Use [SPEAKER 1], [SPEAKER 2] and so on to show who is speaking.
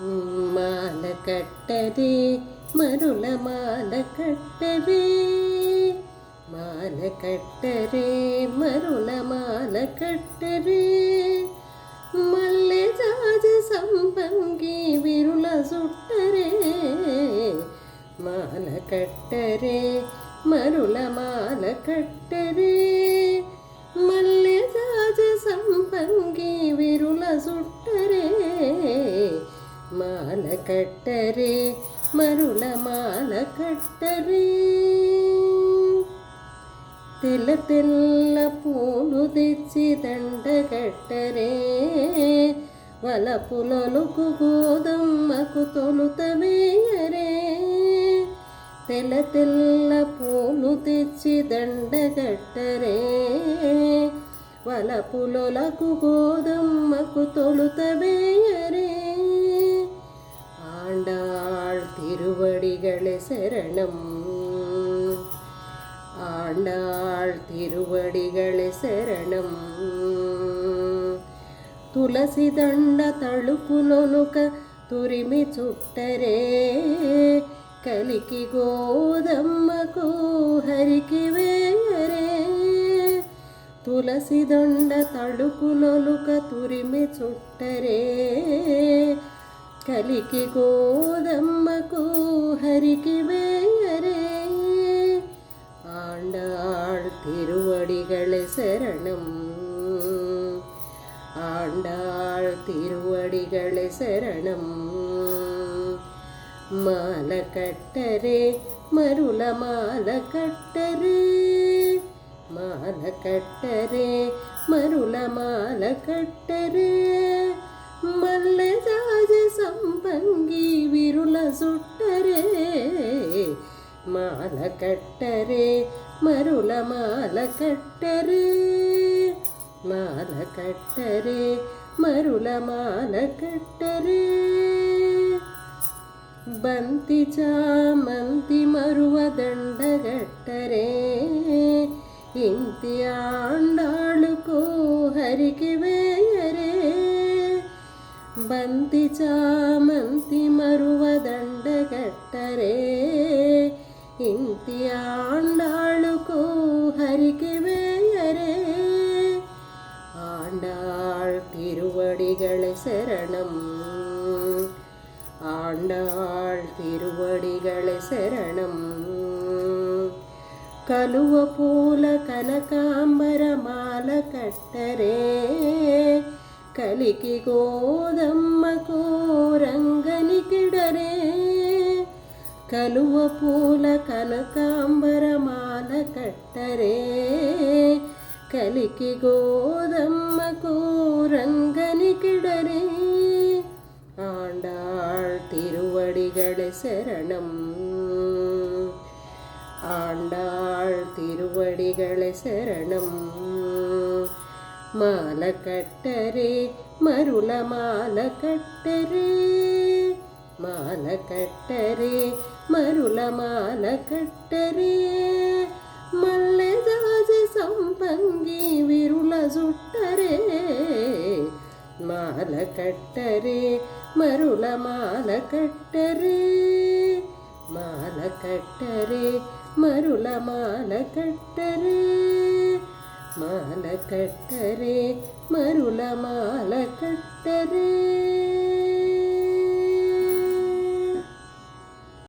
[SPEAKER 1] మాల కట్టదే మరుల మాల కట్టదే. మాల కట్టరే మరుల మాల కట్టరే మల్లె జాజ సంపంగి విరుల సుట్టరే. మాల కట్టరే మరుల మాల కట్టరే. మల్లె జాజ సంపంగి విరుల సుట్టరే. మాల కట్టరే మరుల మాల కట్టరే. తెల్ల తెల్ల పూలు తెచ్చి దండగట్టరే వలపులొలుకు గోదమ్మకు తొలుత వేయరే. తెల్ల తెల్ల పూలు తెచ్చి దండగట్టరే వలపులొలకు గోదమ్మకు తొలుత వేయరే. திருவடிகளே சரணம் ஆண்டாள் திருவடிகளே శరణం తులసి దండ తళుకులొనుక తురిమి చుట్టరే కలికి గోదమ్మకు హరికి వేయరే తులసి దండ తళుకులొలుక తురిమి చుట్టరే కలికి గోదమ్మకు హరికి వేయరే ஆண்டாள் திருவடிகளே சரணம் ஆண்டாள் திருவடிகளே சரணம் మాల కట్టరే మరుల మాల కట్టరే మాల కట్టరే మరుల మాల కట్టరే మల్లె జాజి సంపంగి విరుల సుట్టరే మాల కట్టరే మరుల మాల కట్టరే. మాల కట్టరే మరుల మాల కట్టరే. బంతి చామంతి మరువ దండగట్టరే ఇంతి ఆండాళుకో హరికి వేయరే. బంతి చా சரணம் ஆண்டாள் திருவடிகளை శరణం కలువ పూల కనకాంబర మాల కట్టరే కలికి గోదమ్మకు రంగనికిడరే కలువ పూల కనకాంబర మాల కట్టరే కలికి గోదమ్మకు கிடரு ஆண்டாள் திருவடிகளே சரணம். ஆண்டாள் திருவடிகளே சரணம். மால கட்டரே மருள மால கட்டரே மால கட்டரே மருள மால கட்டரே ಮಲ್ಲೆದಾಜೆ ಸಂಪಂಗಿ ವಿರುಳ ಸುಟ್ಟರೆ మాల కట్టరే మరుల మాల కట్టరే. మాల కట్టరే మరుల మాల కట్టరే. మాల కట్టరే మరుల మాల కట్టరే.